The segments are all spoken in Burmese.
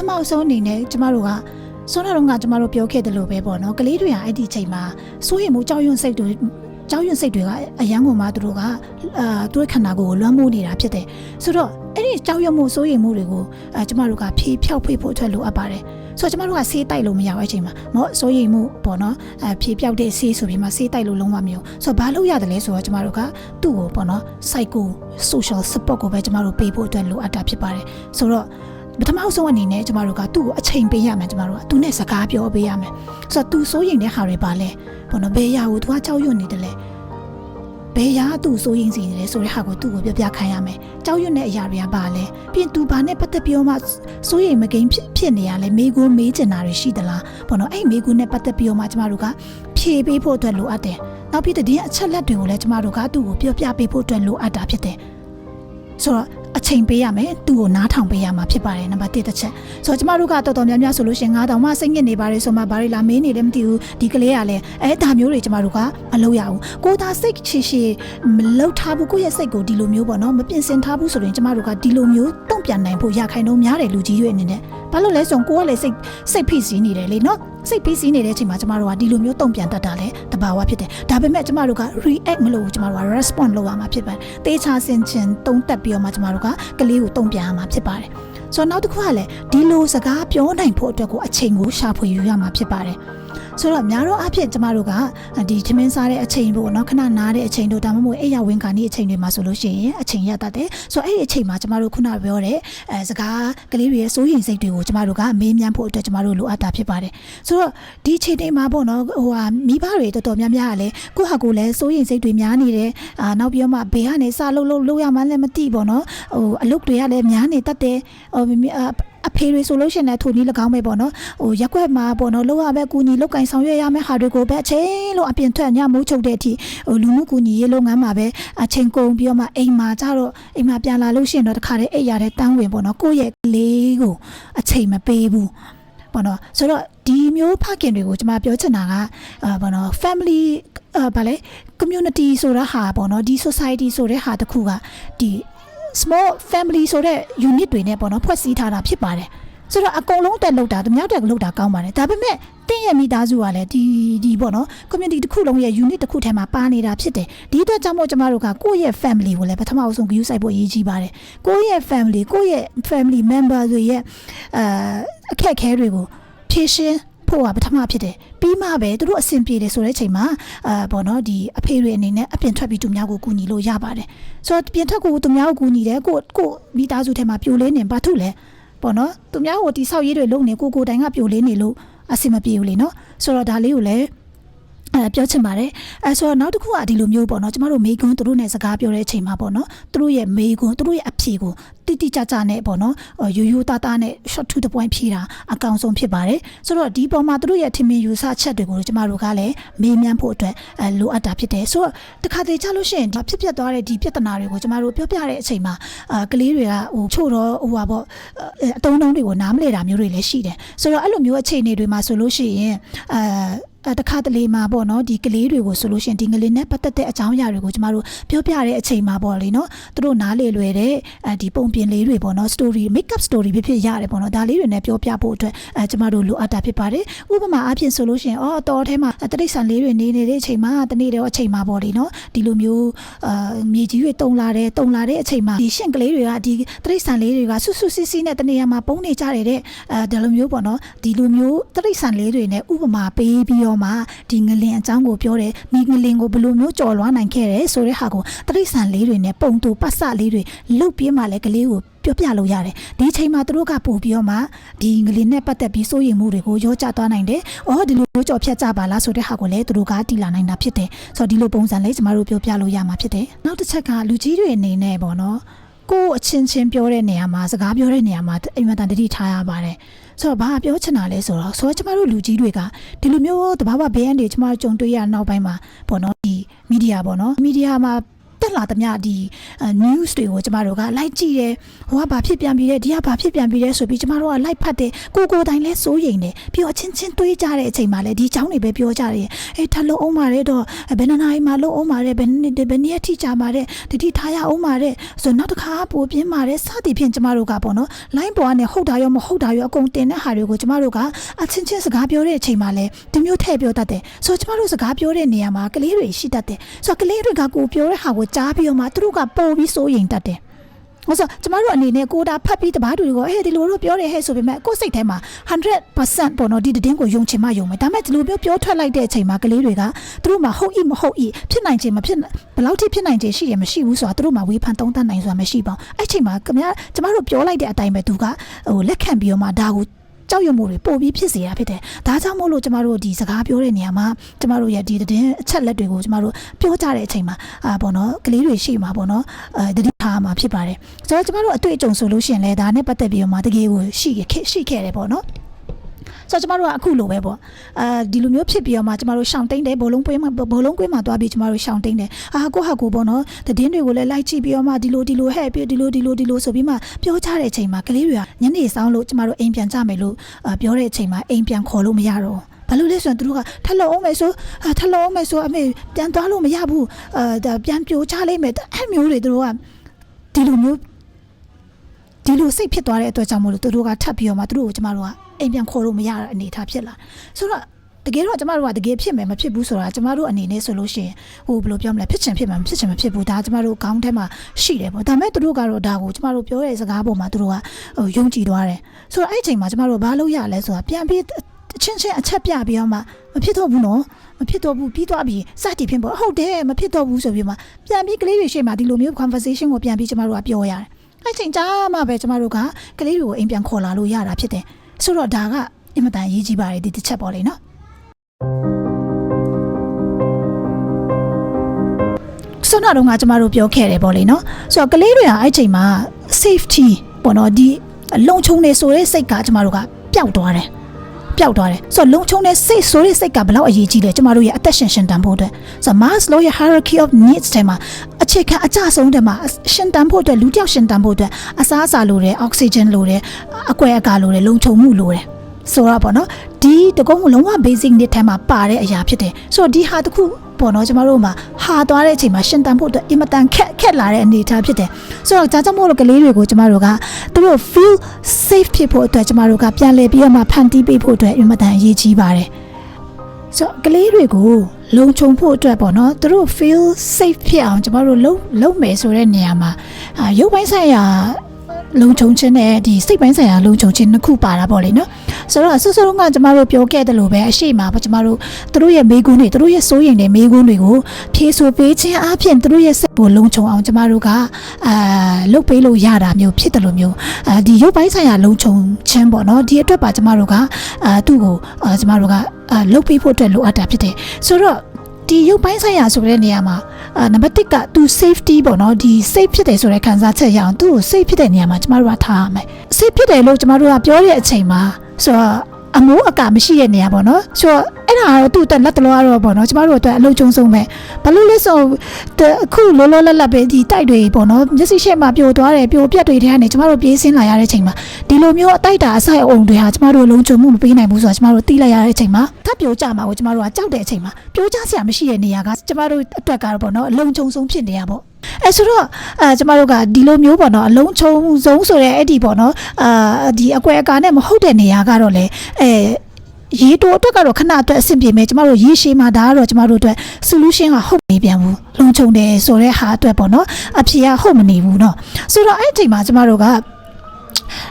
ထမအဆုံးအနေနဲ့ကျမတို့ကဆွမ်းတော်ကကျမတို့ပြောခဲ့တယ်လို့ပဲပေါ့နော်ကလေးတွေကအဲ့ဒီချိန်မှာစိုးရိမ်မှုကြောက်ရွံ့စိတ်တွေကြောက်ရွံ့စိတ်တွေကအရန်ကုန်မှသူတို့ကအာသူတို့ခန္ဓာကိုယ်ကိုလွှမ်းမိုးနေတာဖြစ်တယ်ဆိုတော့အဲ့ဒီကြောက်ရွံ့မှုစိုးရိမ်မှုတွေကိုအဲကျမတို့ကဖြေးဖြောက်ဖွေဖို့အတွက်လိုအပ်ပါတယ်ဆိုတော့ကျမတို့ကဆေးတိုက်လို့မရဘူးအချိန်မှာမော့စိုးရိမ်မှုပေါ့နော်အဖြေးပြောက်တဲ့ဆေးဆိုပြီးမှဆေးတိုက်လို့လုံးဝမရဘူးဆိုတော့ဘာလို့ရတယ်လဲဆိုတော့ကျမတို့ကသူ့ကိုပေါ့နော် psycho social support ကိုပဲကျမတို့ပေးဖို့အတွက်လိုအပ်တာဖြစ်ပါတယ်ဆိုတော့ ပထမဆုံးအနေနဲ့ကျမတို့ကသူ့ကိုအချိန်ပေးရမယ်ကျမတို့ကသူနဲ့စကားပြောပေးရမယ်ဆိုတော့သူစိုးရိမ်တဲ့ဟာတွေပါလဲပေါ့နော်ဘယ်ရာကိုသူကကြောက်ရွံ့နေတယ်လဲဘယ်ရာသူ့စိုးရိမ်စီနေလဲဆိုတဲ့ဟာကိုသူ့ကိုပြောပြခိုင်းရမယ်ကြောက်ရွံ့တဲ့အရာတွေကပါလဲပြီးရင်သူဘာနဲ့ပတ်သက်ပြီးတော့မှစိုးရိမ်မကိန်းဖြစ်ဖြစ်နေရလဲမိကိုမေးချင်တာတွေရှိသလားပေါ့နော်အဲ့မိကိုနဲ့ပတ်သက်ပြီးတော့မှကျမတို့ကဖြေပေးဖို့အတွက်လိုအပ်တယ်နောက်ပြီးတည်းအချက်လက်တွေကိုလည်းကျမတို့ကသူ့ကိုပြောပြပေးဖို့အတွက်လိုအပ်တာဖြစ်တယ်ဆိုတော့အ ချိန်ပေးရမယ်သူ့ကိုနားထောင်ပေးရမှာဖြစ်ပါတယ်နံပါတ်1တစ်ချက်ဆိုတော့ကျမတို့ကတော်တော်များများဆိုလို့ရှိရင်9000မှစိတ်ညစ်နေပါတယ်ဆိုမှဘာတွေလာမင်းနေလည်းမသိဘူးဒီကလေးကလည်းအဲဒါမျိုးတွေကျမတို့ကမလုပ်ရဘူးကိုသာစိတ်ချီချီမလုပ်ထားဘူးကိုယ့်ရဲ့စိတ်ကိုဒီလိုမျိုးပေါ့နော်မပြင်ဆင်ထားဘူးဆိုရင်ကျမတို့ကဒီလိုမျိုးတုံ့ပြန်နိုင်ဖို့ရခိုင်တော့များတယ်လူကြီးတွေအနေနဲ့ဘာလို့လဲဆိုရင်ကိုကလည်းစိတ်စိတ်ဖိစီးနေတယ်လေနော် စိတ်ဖိစီးနေတဲ့အချိန်မှာကျမတို့ကဒီလိုမျိုးတုံ့ပြန်တတ်တာလေတဘာဝဖြစ်တယ်ဒါပေမဲ့ကျမတို့က react မလုပ်ဘူးကျမတို့က respond လုပ်ရမှာဖြစ်ပါတယ်တေးချဆင်ချင်တုံးတက်ပြီးတော့မှကျမတို့ကကလေးကိုတုံ့ပြန်ရမှာဖြစ်ပါတယ်ဆိုတော့နောက်တစ်ခုကလည်းဒီလိုစကားပြောနိုင်ဖို့အတွက်ကိုအချိန်ကိုရှာဖွေယူရမှာဖြစ်ပါတယ် ဆိုတော့များတော့အဖြစ်ကျမတို့ကဒီချမင်းစားတဲ့အချိန်ပေါ့နော်ခဏနားတဲ့အချိန်တို့ဒါမှမဟုတ်အိယာဝင်ခါနေအချိန်တွေမှာဆိုလို့ရှိရင်အချိန်ရတတ်တယ်ဆိုတော့အဲ့ဒီအချိန်မှာကျမတို့ခုနပြောတဲ့အဲစကားကလေးတွေရဲ့စိုးရိမ်စိတ်တွေကိုကျမတို့ကမေးမြန်းဖို့အတွက်ကျမတို့လိုအပ်တာဖြစ်ပါတယ်ဆိုတော့ဒီအချိန်တွေမှာပေါ့နော်ဟိုဟာမိဘတွေတော်တော်များများကလည်းကိုယ့်ဟာကိုယ်လည်းစိုးရိမ်စိတ်တွေများနေတယ်အာနောက်ပြီးတော့မှဘေးကနေစလှုပ်လှုပ်လှုပ်ရမှလည်းမသိပေါ့နော်ဟိုအလုပ်တွေကလည်းများနေတတ်တယ်ဟိုမိ အာအဖေတွေဆိုလို့ရှိရင်လည်းထိုနည်း၎င်းပဲပေါ့နော်ဟိုရက်ွက်မှာပေါ့နော်လောက်ရပဲကူညီလောက်ကင်ဆောင်ရွက်ရမယ့်ဟာတွေကိုပဲအချိန်လို့အပြင်ထွက်ညမိုးချုပ်တဲ့အထိဟိုလူမှုကူညီရေးလုပ်ငန်းမှာပဲအချိန်ကုန်ပြီးတော့မှအိမ်မှာကြတော့အိမ်မှာပြန်လာလို့ရှိရင်တော့တခါတည်းအိပ်ရတဲ့တန်းဝင်ပေါ့နော်ကိုယ့်ရဲ့ကလေးကိုအချိန်မပေးဘူးပေါ့နော်ဆိုတော့ဒီမျိုးဖခင်တွေကိုကျွန်မပြောချင်တာကအာပေါ့နော် family အာဗာလေ community ဆိုတဲ့ဟာပေါ့နော်ဒီ society ဆိုတဲ့ဟာတစ်ခုကဒီ small family ဆိုတဲ့ unit တွေနဲ့ပေါ့နော်ဖွဲ့စည်းထားတာဖြစ်ပါတယ်ဆိုတော့အကုန်လုံးတက်လောက်တာတမြောက်တက်လောက်တာကောင်းပါတယ်ဒါပေမဲ့တင်းရဲ့မိသားစုကလည်းဒီဒီပေါ့နော် community တစ်ခုလုံးရဲ့ unit တစ်ခုထဲမှာပါနေတာဖြစ်တယ်ဒီအတွက်ကြောင့်မို့ကျမတို့ကကိုယ့်ရဲ့ family ကိုလည်းပထမအဆုံး view ဆိုင်ဖို့အရေးကြီးပါတယ်ကိုယ့်ရဲ့ family ကိုယ့်ရဲ့ family member တွေရဲ့အာအခက်အခဲတွေကိုဖြေရှင်း ဖို့ကပထမဖြစ်တယ်ပြီးမှပဲသူတို့အဆင်ပြေတယ်ဆိုတဲ့အချိန်မှာအာပေါ့နော်ဒီအဖေတွေအနေနဲ့အပြင်ထွက်ပြီးသူများကိုကူညီလို့ရပါတယ်ဆိုတော့ပြင်ထွက်ကိုသူများကိုကူညီတယ်ကိုကိုမိသားစုထဲမှာပြိုလေးနေဘာထုလဲပေါ့နော်သူများကိုတိဆောက်ရေးတွေလုပ်နေကိုကိုတိုင်ကပြိုလေးနေလို့အဆင်မပြေဘူးလေနော်ဆိုတော့ဒါလေးကိုလည်း အဲပြောချင်ပါတယ်အဲဆိုတော့နောက်တစ်ခုကဒီလိုမျိုးပေါ့နော်ကျမတို့မေကွန်းသူတို့နဲ့စကားပြောတဲ့အချိန်မှာပေါ့နော်သူတို့ရဲ့မေကွန်းသူတို့ရဲ့အဖြေကိုတိတိကျကျနဲ့ပေါ့နော်ရိုးရိုးသားသားနဲ့ short to the point ဖြေတာအကောင်ဆုံးဖြစ်ပါတယ်ဆိုတော့ဒီပုံမှာသူတို့ရဲ့ထင်မြင်ယူဆချက်တွေကိုကျမတို့ကလည်းမေးမြန်းဖို့အတွက်အဲလိုအပ်တာဖြစ်တယ်ဆိုတော့တခါတလေကြားလို့ရှိရင်ဒီဖြစ်ပျက်သွားတဲ့ဒီပြဿနာတွေကိုကျမတို့ပြောပြတဲ့အချိန်မှာအာကလေးတွေကဟိုချို့တော့ဟိုပါပေါ့အတုံးတုံးတွေကိုနားမလဲတာမျိုးတွေလည်းရှိတယ်ဆိုတော့အဲ့လိုမျိုးအခြေအနေတွေမှာဆိုလို့ရှိရင်အာ အဲတခါတလေမှာပေါ့နော်ဒီကလေးတွေကိုဆိုလို့ရှိရင်ဒီငလေးနဲ့ပတ်သက်တဲ့အကြောင်းအရာတွေကိုကျမတို့ပြောပြတဲ့အချိန်မှာပေါ့လေနော်သူတို့နားလေလွယ်တဲ့အဲဒီပုံပြင်လေးတွေပေါ့နော် story make up story ဖြစ်ဖြစ်ရတယ်ပေါ့နော်ဒါလေးတွေနဲ့ပြောပြဖို့အတွက်အဲကျမတို့လိုအပ်တာဖြစ်ပါတယ်ဥပမာအဖြစ်ဆိုလို့ရှိရင်အော်တော်ထဲမှာတရိတ်ဆန်လေးတွေနေနေတဲ့အချိန်မှာတနေ့တော့အချိန်မှာပေါ့လေနော်ဒီလိုမျိုးအာမြေကြီးတွေတုံလာတယ်တုံလာတဲ့အချိန်မှာဒီရှင့်ကလေးတွေကဒီတရိတ်ဆန်လေးတွေကဆွဆွစီးစီးနဲ့တနေရာမှာပုံနေကြတယ်တဲ့အဲဒီလိုမျိုးပေါ့နော်ဒီလိုမျိုးတရိတ်ဆန်လေးတွေနဲ့ဥပမာပေးပြီးတော့မှဒီငလင်အကြောင်းကိုပြောတယ်ဒီငလင်ကိုဘယ်လိုမျိုးကြော်လွှားနိုင်ခဲ့တယ်ဆိုတဲ့ဟာကိုတရိတ်ဆန်လေးတွေနဲ့ပုံတူပတ်စလေးတွေလုတ်ပြင်းမှလည်းကလေးကိုပြောပြလို့ရတယ်ဒီချိန်မှာသူတို့ကပို့ပြီးတော့မှဒီငလင်နဲ့ပတ်သက်ပြီးစိုးရိမ်မှုတွေကိုရောကြသွားနိုင်တယ်။အော်ဒီလိုကြော်ဖြတ်ကြပါလားဆိုတဲ့ဟာကိုလည်းသူတို့ကတီလာနိုင်တာဖြစ်တယ်။ဆိုတော့ဒီလိုပုံစံလေးကျမတို့ပြောပြလို့ရမှာဖြစ်တယ်။နောက်တစ်ချက်ကလူကြီးတွေအနေနဲ့ပေါ့နော်။ ကိုယ်အချင်းချင်းပြောတဲ့နေရာမှာစကားပြောတဲ့နေရာမှာအိမ်မတန်တတိထားရပါတယ်။ဆိုတော့ဘာပြောချင်တာလဲဆိုတော့ဆိုတော့ကျမတို့လူကြီးတွေကဒီလိုမျိုးတဘာဝဘဲန်တွေကျမတို့ကြုံတွေ့ရနောက်ပိုင်းမှာပေါ့နော်ဒီမီဒီယာပေါ့နော်မီဒီယာမှာ တက်လာသမျှဒီ news တွေကိုကျမတို့ကလိုက်ကြည့်တယ်ဟိုကဘာဖြစ်ပြန်ပြီးတယ်ဒီကဘာဖြစ်ပြန်ပြီးတယ်ဆိုပြီးကျမတို့ကလိုက်ဖတ်တယ်ကိုကိုတိုင်းလဲစိုးရိမ်တယ်ပြီးတော့အချင်းချင်းတွေးကြတဲ့အချိန်မှာလဲဒီအကြောင်းတွေပဲပြောကြတယ်အေးထပ်လုံးအောင်ပါတဲ့တော့ဘယ်နှစ်နာရီမှလုံးအောင်ပါတဲ့ဘယ်နှစ်ဘယ်နှစ်ရက်ထိကြာပါတဲ့တတိထားရအောင်ပါတဲ့ဆိုတော့နောက်တစ်ခါပိုပြင်းပါတဲ့စသည်ဖြင့်ကျမတို့ကပေါ့နော် line ပေါ်ကနေဟုတ်တာရောမဟုတ်တာရောအကုန်တင်တဲ့ဟာတွေကိုကျမတို့ကအချင်းချင်းစကားပြောတဲ့အချိန်မှာလဲဒီမျိုးထည့်ပြောတတ်တယ်ဆိုတော့ကျမတို့စကားပြောတဲ့နေရာမှာကလေးတွေရှိတတ်တယ်ဆိုတော့ကလေးတွေကကိုပြောတဲ့ဟာကိုကြားပြီးတော့မှသူတို့ကပို့ပြီးစိုးရိမ်တတ်တယ်ဟုတ်ဆိုကျမတို့အနေနဲ့ကိုတာဖတ်ပြီးတပားတူတွေကိုဟဲ့ဒီလိုတော့ပြောတယ်ဟဲ့ဆိုပေမဲ့ကိုယ်စိတ်ထဲမှာ100%ပေါ့နော်ဒီသတင်းကိုယုံချင်မှယုံမယ်ဒါပေမဲ့ဒီလိုမျိုးပြောထွက်လိုက်တဲ့အချိန်မှာကလေးတွေကသူတို့မှာဟုတ်ဤမဟုတ်ဤဖြစ်နိုင်ခြင်းမဖြစ်ဘယ်လောက်ထိဖြစ်နိုင်ခြင်းရှိတယ်မရှိဘူးဆိုတာသူတို့မှာဝေဖန်သုံးသပ်နိုင်ဆိုတာမရှိပါဘူးအဲ့ချိန်မှာခင်ဗျာကျမတို့ပြောလိုက်တဲ့အတိုင်းပဲသူကဟိုလက်ခံပြီးတော့မှဒါကို ကြောက်ရွံ့မှုတွေပို့ပြီးဖြစ်စေတာဖြစ်တယ်။ဒါကြောင့်မို့လို့ကျမတို့ဒီစကားပြောတဲ့နေရာမှာကျမတို့ရဲ့ဒီသတင်းအချက်လက်တွေကိုကျမတို့ပြောကြတဲ့အချိန်မှာအာပေါ့နော်ကလေးတွေရှိမှာပေါ့နော်အဲတတိထားမှာဖြစ်ပါတယ်။ဆိုတော့ကျမတို့အတွေ့အကြုံဆိုလို့ရှိရင်လည်းဒါနဲ့ပတ်သက်ပြီးတော့မှတကယ်ကိုရှိခဲ့ရှိခဲ့တယ်ပေါ့နော်။ ဆိုတော့ကျမတို့ကအခုလိုပဲပေါ့အာဒီလိုမျိုးဖြစ်ပြီးတော့မှကျမတို့ရှောင်တိန်တယ်ဘိုးလုံးကွင်းမှာဘိုးလုံးကွင်းမှာသွားပြီးကျမတို့ရှောင်တိန်တယ်အာကိုဟာကိုပေါ့နော်တည်င်းတွေကိုလည်းလိုက်ကြည့်ပြီးတော့မှဒီလိုဒီလိုဟဲ့ပြီးဒီလိုဒီလိုဒီလိုဆိုပြီးမှပြောကြတဲ့အချိန်မှာကလေးတွေကညနေဆောင်လို့ကျမတို့အိမ်ပြန်ကြမယ်လို့အာပြောတဲ့အချိန်မှာအိမ်ပြန်ခေါ်လို့မရတော့ဘူးဘာလို့လဲဆိုရင်သူတို့ကထက်လုံးအောင်မယ်ဆိုအာထက်လုံးအောင်မယ်ဆိုအမေပြန်သွားလို့မရဘူးအာဒါပြန်ပြိုချလိုက်မယ်အဲ့မျိုးတွေသူတို့ကဒီလိုမျိုး ဒီလိုစိတ်ဖြစ်သွားတဲ့အတွက်ကြောင့်မို့လို့သူတို့ကထပ်ပြီးတော့မှသူတို့ကိုကျမတို့ကအိမ်ပြန်ခေါ်လို့မရတဲ့အနေအထားဖြစ်လာဆိုတော့တကယ်တော့ကျမတို့ကတကယ်ဖြစ်မယ်မဖြစ်ဘူးဆိုတာကျမတို့အနေနဲ့ဆိုလို့ရှိရင်ဟိုဘယ်လိုပြောမလဲဖြစ်ချင်ဖြစ်မှာမဖြစ်ချင်မဖြစ်ဘူးဒါကျမတို့ခေါင်းထဲမှာရှိတယ်ပေါ့ဒါပေမဲ့သူတို့ကတော့ဒါကိုကျမတို့ပြောတဲ့စကားပေါ်မှာသူတို့ကဟိုယုံကြည်သွားတယ်ဆိုတော့အဲ့အချိန်မှာကျမတို့ဘာလုပ်ရလဲဆိုတာပြန်ပြီးအချင်းချင်းအချက်ပြပြီးတော့မှမဖြစ်တော့ဘူးနော်မဖြစ်တော့ဘူးပြီးသွားပြီစတင်ဖြစ်ပေါ့ဟုတ်တယ်မဖြစ်တော့ဘူးဆိုပြီးမှပြန်ပြီးကလေးတွေရှေ့မှာဒီလိုမျိုး conversation ကိုပြန်ပြီးကျမတို့ကပြောရတယ် အဲ့ချိန်ကြာမှပဲကျမတို့ကကလေးတွေကိုအိမ်ပြန်ခေါ်လာလို့ရတာဖြစ်တယ်ဆိုတော့ဒါကအင်မတန်အရေးကြီးပါတယ်ဒီတစ်ချက်ပေါ့လေနော်ဆွမ်းနာတော့ကကျမတို့ပြောခဲ့တယ်ပေါ့လေနော်ဆိုတော့ကလေးတွေကအဲ့ချိန်မှာ safety ပေါ့နော်ဒီလုံခြုံနေဆိုတဲ့စိတ်ကကျမတို့ကပျောက်သွားတယ် ပျောက်သွားတယ်ဆိုတော့လုံခြုံတဲ့စိတ်ဆိုတဲ့စိတ်ကဘယ်လောက်အရေးကြီးလဲကျမတို့ရဲ့အသက်ရှင်ရှင်တန်ဖို့အတွက်ဆိုတော့ Maslow ရဲ့ hierarchy of needs ထဲမှာအခြေခံအကျဆုံးတဲ့မှာရှင်တန်ဖို့အတွက်လူတစ်ယောက်ရှင်တန်ဖို့အတွက်အစားအစာလိုတယ်အောက်ဆီဂျင်လိုတယ်အကွက်အကာလိုတယ်လုံခြုံမှုလိုတယ်ဆိုတော့ပေါ့နော်ဒီတကုံးလုံးဝ basic need ထဲမှာပါတဲ့အရာဖြစ်တယ်ဆိုတော့ဒီဟာတစ်ခု ပေါ့နော်ကျမတို့မှာဟာသွားတဲ့အချိန်မှာရှင်တန်ဖို့အတွက်အင်မတန်ခက်ခက်လာတဲ့အနေအထားဖြစ်တယ်ဆိုတော့ဒါကြောင့်မို့လို့ကလေးတွေကိုကျမတို့ကသူတို့ feel safe ဖြစ်ဖို့အတွက်ကျမတို့ကပြန်လည်ပြီးတော့မှဖန်တီးပေးဖို့အတွက်အင်မတန်အရေးကြီးပါတယ်ဆိုတော့ကလေးတွေကိုလုံခြုံဖို့အတွက်ပေါ့နော်သူတို့ feel safe ဖြစ်အောင်ကျမတို့လုံလုံမယ်ဆိုတဲ့နေရာမှာအာရုပ်ပိုင်းဆိုင်ရာ လုံခြုံခြင်းနဲ့ဒီစိတ်ပိုင်းဆိုင်ရာလုံခြုံခြင်းနှစ်ခုပါတာပေါ့လေနော်ဆိုတော့ဆွဆွလုံးကကျမတို့ပြောခဲ့တယ်လို့ပဲအရှိမပေါ့ကျမတို့သူတို့ရဲ့မေးခွန်းတွေသူတို့ရဲ့စိုးရိမ်တဲ့မေးခွန်းတွေကိုဖြေဆိုပေးခြင်းအပြင်သူတို့ရဲ့စိတ်ကိုလုံခြုံအောင်ကျမတို့ကအာလုပ်ပေးလို့ရတာမျိုးဖြစ်တယ်လို့မျိုးအာဒီရုပ်ပိုင်းဆိုင်ရာလုံခြုံခြင်းပေါ့နော်ဒီအတွက်ပါကျမတို့ကအာသူ့ကိုအာကျမတို့ကအာလုပ်ပေးဖို့အတွက်လိုအပ်တာဖြစ်တယ်ဆိုတော့ ဒီရုပ်ပိုင်းဆိုင်ရာဆိုတဲ့နေရာမှာအာနံပါတ်1ကသူ safety ပေါ့နော်ဒီ safe ဖြစ်တယ်ဆိုတဲ့ခံစားချက်ရအောင်သူ့ကို safe ဖြစ်တဲ့နေရာမှာကျမတို့ကထားရမယ် safe ဖြစ်တယ်လို့ကျမတို့ကပြောတဲ့အချိန်မှာဆိုတော့ အမိုးအကာမရှိတဲ့နေရာပေါ့နော်ဆိုတော့အဲ့ဒါကတော့သူ့အတွက်လက်တလောကတော့ပေါ့နော်ကျမတို့အတွက်အလုံးကျုံဆုံးပဲဘာလို့လဲဆိုတော့အခုလောလောလတ်လတ်ပဲဒီတိုက်တွေပေါ့နော်မျက်စိရှေ့မှာပြိုသွားတယ်ပြိုပြက်တွေထဲကနေကျမတို့ပြေးဆင်းလာရတဲ့အချိန်မှာဒီလိုမျိုးအတိုက်တာအဆိုင်အုံတွေဟာကျမတို့လုံးကျုံမှုမပေးနိုင်ဘူးဆိုတော့ကျမတို့တီးလိုက်ရတဲ့အချိန်မှာထပ်ပြိုကြမှာကိုကျမတို့ကကြောက်တဲ့အချိန်မှာပြိုကြစရာမရှိတဲ့နေရာကကျမတို့အတွက်ကတော့ပေါ့နော်အလုံးကျုံဆုံးဖြစ်နေရပေါ့ အဲဆိုတော့အဲကျမတို့ကဒီလိုမျိုးပေါ့နော်အလုံးချုံဆုံးဆိုတဲ့အဲ့ဒီပေါ့နော်အာဒီအကွယ်အကာနဲ့မဟုတ်တဲ့နေရာကတော့လေအဲရေတိုအတွက်ကတော့ခဏအတွက်အဆင်ပြေမယ်ကျမတို့ရေရှည်မှာဒါကတော့ကျမတို့အတွက် solution ကဟုတ်မပြန်ဘူးလုံချုံတယ်ဆိုတဲ့ဟာအတွက်ပေါ့နော်အဖြေကဟုတ်မနေဘူးเนาะဆိုတော့အဲ့ဒီအချိန်မှာကျမတို့က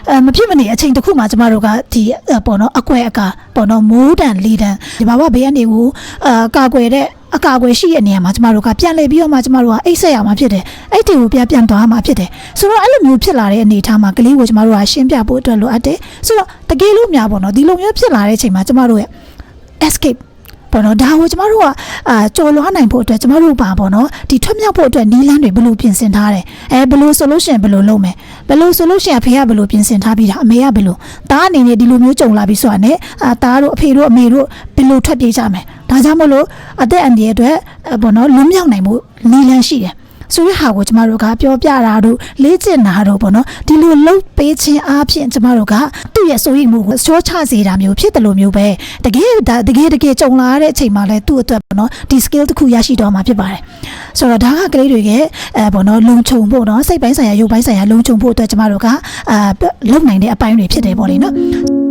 အဲမဖြစ်မနေအချိန်တစ်ခုမှကျမတို့ကဒီပေါ့နော်အကွယ်အကာပေါ့နော်မိုးတန်လီတန်ဒီဘာဝဘေးကနေကိုအာကာကွယ်တဲ့ အကာအကွယ်ရှိတဲ့နေရာမှာကျမတို့ကပြန်လှည့်ပြီးတော့မှကျမတို့ကအိတ်ဆက်ရမှာဖြစ်တယ်အဲ့ဒီကိုပြန်ပြန်သွားမှာဖြစ်တယ်ဆိုတော့အဲ့လိုမျိုးဖြစ်လာတဲ့အနေအထားမှာကလေးကိုကျမတို့ကရှင်းပြဖို့အတွက်လိုအပ်တယ်ဆိုတော့တကယ်လို့များပေါ့နော်ဒီလိုမျိုးဖြစ်လာတဲ့အချိန်မှာကျမတို့ရဲ့ escape ပေါ့နော်ဒါကိုကျမတို့ကအာကြော်လွှားနိုင်ဖို့အတွက်ကျမတို့ပါပေါ့နော်ဒီထွက်မြောက်ဖို့အတွက်နီးလန်းတွေဘယ်လိုပြင်ဆင်ထားတယ်အဲဘယ်လိုဆိုလို့ရှိရင်ဘယ်လိုလုပ်မယ်ဘယ်လိုဆိုလို့ရှိရင်အဖေကဘယ်လိုပြင်ဆင်ထားပြီးတာအမေကဘယ်လိုတားအနေနဲ့ဒီလိုမျိုးကြုံလာပြီးဆိုတာနဲ့အာတားတို့အဖေတို့အမေတို့ဘယ်လိုထွက်ပြေးကြမယ် ဒါကြောင့်မို့လို့အသက်အန္တရာယ်အတွက်ပေါ့နော်လွတ်မြောက်နိုင်မှုနီးလန်းရှိတယ်ဆိုတဲ့ဟာကိုကျမတို့ကပြောပြတာတို့လေ့ကျင့်တာတို့ပေါ့နော်ဒီလိုလှုပ်ပေးခြင်းအားဖြင့်ကျမတို့ကသူ့ရဲ့စိုးရိမ်မှုကိုချောချစေတာမျိုးဖြစ်တယ်လို့မျိုးပဲတကယ်ဒါတကယ်တကယ်ကြုံလာတဲ့အချိန်မှာလဲသူ့အတွက်ပေါ့နော်ဒီ skill တစ်ခုရရှိတော့မှာဖြစ်ပါတယ်ဆိုတော့ဒါကကလေးတွေရဲ့အဲပေါ့နော်လုံခြုံဖို့နော်စိတ်ပိုင်းဆိုင်ရာရုပ်ပိုင်းဆိုင်ရာလုံခြုံဖို့အတွက်ကျမတို့ကအာလုံနိုင်တဲ့အပိုင်းတွေဖြစ်တယ်ပေါ့လေနော်